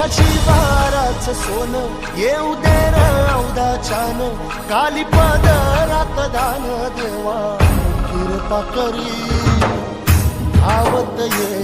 वर्षाची वाराच सोन येऊ दे राऊदा छान काली पदरात दान देवा कृपा करी आवत ये